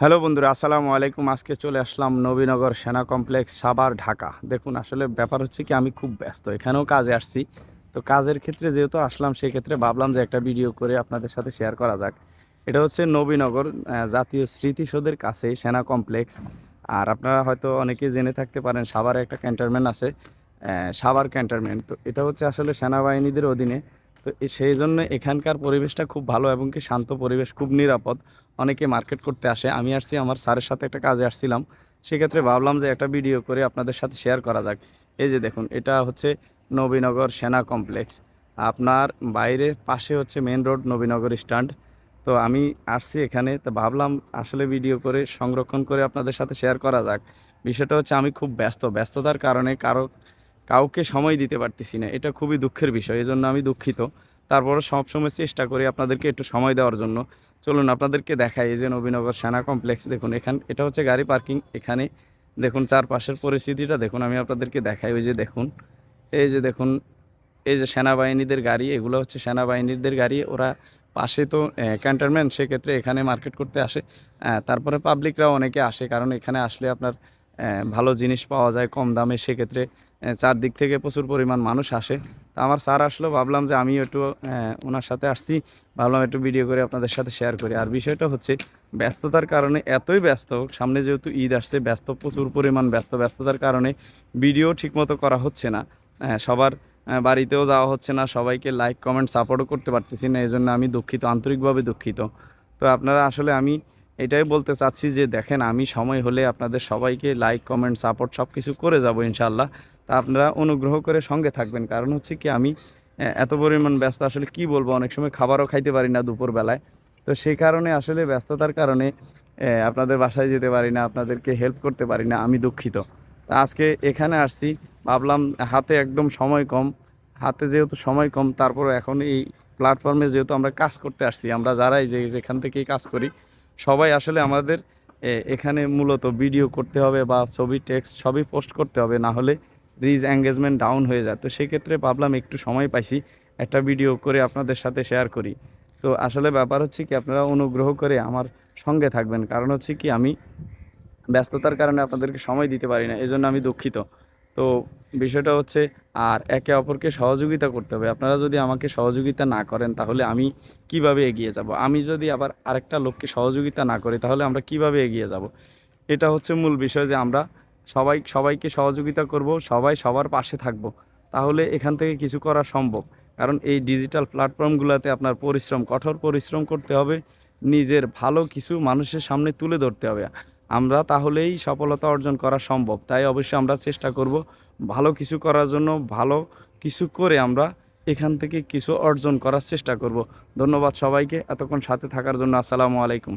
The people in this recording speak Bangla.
হ্যালো বন্ধুরা আসসালামু আলাইকুম। আজকে চলে আসলাম নবীনগর সেনা কমপ্লেক্স সাভার ঢাকা। দেখুন আসলে ব্যাপার হচ্ছে কি আমি খুব ব্যস্ত। এখানেও কাজে আসছি। তো কাজের ক্ষেত্রে যেহেতু আসলাম সেক্ষেত্রে ভাবলাম যে একটা ভিডিও করে আপনাদের সাথে শেয়ার করা যাক। এটা হচ্ছে নবীনগর জাতীয় স্মৃতিসৌধের কাছে সেনা কমপ্লেক্স। আর আপনারা হয়তো অনেকেই জেনে থাকতে পারেন সাভারে একটা ক্যান্টনমেন্ট আছে আহ, সাভার ক্যান্টনমেন্ট। তো এটা হচ্ছে আসলে সেনাবাহিনীদের অধীনে তো সেই জন্য এখানকার পরিবেশটা খুব ভালো এবং কি শান্ত পরিবেশ, খুব নিরাপদ। অনেকে মার্কেট করতে আসে। আমি আসছি, আমার স্যারের সাথে একটা কাজে আসছিলাম। সেক্ষেত্রে ভাবলাম যে একটা ভিডিও করে আপনাদের সাথে শেয়ার করা যাক। এই যে দেখুন, এটা হচ্ছে নবীনগর সেনা কমপ্লেক্স আপনার বাইরে পাশে হচ্ছে মেন রোড নবীনগর স্ট্যান্ড তো আমি আসছি এখানে, তো ভাবলাম আসলে ভিডিও করে, সংরক্ষণ করে আপনাদের সাথে শেয়ার করা যাক। বিষয়টা হচ্ছে আমি খুব ব্যস্ত। ব্যস্ততার কারণে কারও কাউকে সময় দিতে পারতেছি না। এটা খুবই দুঃখের বিষয় এই জন্য আমি দুঃখিত। তারপরে সবসময় চেষ্টা করি আপনাদেরকে একটু সময় দেওয়ার জন্য। চলুন আপনাদেরকে দেখাই, এই যে নবীনগর সেনা কমপ্লেক্স, দেখুন এখান এটা হচ্ছে গাড়ি পার্কিং। এখানে দেখুন চারপাশের পরিস্থিতিটা, দেখুন আমি আপনাদেরকে দেখাই। ওই যে দেখুন, এই যে দেখুন, এই যে সেনাবাহিনীদের গাড়ি, এগুলো হচ্ছে সেনাবাহিনীদের গাড়ি। ওরা পাশে তো ক্যান্টনমেন্ট, সেক্ষেত্রে এখানে মার্কেট করতে আসে। তারপরে পাবলিকরাও অনেকে আসে, কারণ এখানে আসলে আপনার ভালো জিনিস পাওয়া যায় কম দামে, সেক্ষেত্রে চারদিক থেকে প্রচুর পরিমাণ মানুষ আসে। তা আমার স্যার আসলো, ভাবলাম যে আমি একটু ওনার সাথে আসছি। ভাবলাম একটু ভিডিও করে আপনাদের সাথে শেয়ার করি। আর বিষয়টা হচ্ছে, ব্যস্ততার কারণে এতই ব্যস্ত, সামনে যেহেতু ঈদ আসছে, ব্যস্ত, প্রচুর পরিমাণ ব্যস্ত। ব্যস্ততার কারণে ভিডিও ঠিকমতো করা হচ্ছে না। সবার বাড়িতেও যাওয়া হচ্ছে না। সবাইকে লাইক কমেন্ট সাপোর্টও করতে পারতেছি না। এই জন্য আমি দুঃখিত, আন্তরিকভাবে দুঃখিত। তো আপনারা আসলে আমি এটাই বলতে চাচ্ছি যে, দেখেন, আমি সময় হলে আপনাদের সবাইকে লাইক কমেন্ট সাপোর্ট সব কিছু করে যাব ইনশাল্লাহ তা আপনারা অনুগ্রহ করে সঙ্গে থাকবেন। কারণ হচ্ছে কি, আমি এত পরিমাণ ব্যস্ত, আসলে কি বলব, অনেক সময় খাবারও খাইতে পারি না দুপুরবেলায়। তো সেই কারণে আসলে ব্যস্ততার কারণে আপনাদের বাসায় যেতে পারি না, আপনাদেরকে হেল্প করতে পারি না, আমি দুঃখিত। তা আজকে এখানে আসছি, ভাবলাম হাতে একদম সময় কম, হাতে যেহেতু সময় কম তারপর এখন এই প্ল্যাটফর্মে যেহেতু আমরা কাজ করতে আসছি, আমরা যারাই যে, যেখান থেকেই কাজ করি সবাই আসলে আমাদের এখানে মূলত ভিডিও করতে হবে বা ছবি টেক্সট সবই পোস্ট করতে হবে, না হলে রিজ এঙ্গেজমেন্ট ডাউন হয়ে যায়। তো সেক্ষেত্রে ভাবলাম একটু সময় পাইছি, একটা ভিডিও করে আপনাদের সাথে শেয়ার করি। তো আসলে ব্যাপার হচ্ছে কি, আপনারা অনুগ্রহ করে আমার সঙ্গে থাকবেন। কারণ হচ্ছে কি, আমি ব্যস্ততার কারণে আপনাদেরকে সময় দিতে পারি না এই জন্য আমি দুঃখিত। তো বিষয়টা হচ্ছে, আর একে অপরকে সহযোগিতা করতে হবে। আপনারা যদি আমাকে সহযোগিতা না করেন, তাহলে আমি কীভাবে এগিয়ে যাব? আমি যদি আবার আরেকটা লোককে সহযোগিতা না করি, তাহলে আমরা কীভাবে এগিয়ে যাব? এটা হচ্ছে মূল বিষয় যে আমরা সবাই, সবাইকে সহযোগিতা করব, সবাই সবার পাশে থাকব। তাহলে এখান থেকে কিছু করা সম্ভব। কারণ এই ডিজিটাল প্ল্যাটফর্মগুলোতে আপনার পরিশ্রম, কঠোর পরিশ্রম করতে হবে। নিজের ভালো কিছু মানুষের সামনে তুলে ধরতে হবে। আমরা তাহলেই সফলতা অর্জন করা সম্ভব। তাই অবশ্যই আমরা চেষ্টা করব ভালো কিছু করার জন্য, ভালো কিছু করে আমরা এখান থেকে কিছু অর্জন করার চেষ্টা করব। ধন্যবাদ সবাইকে, এতক্ষণ সাথে থাকার জন্য আসসালামু আলাইকুম।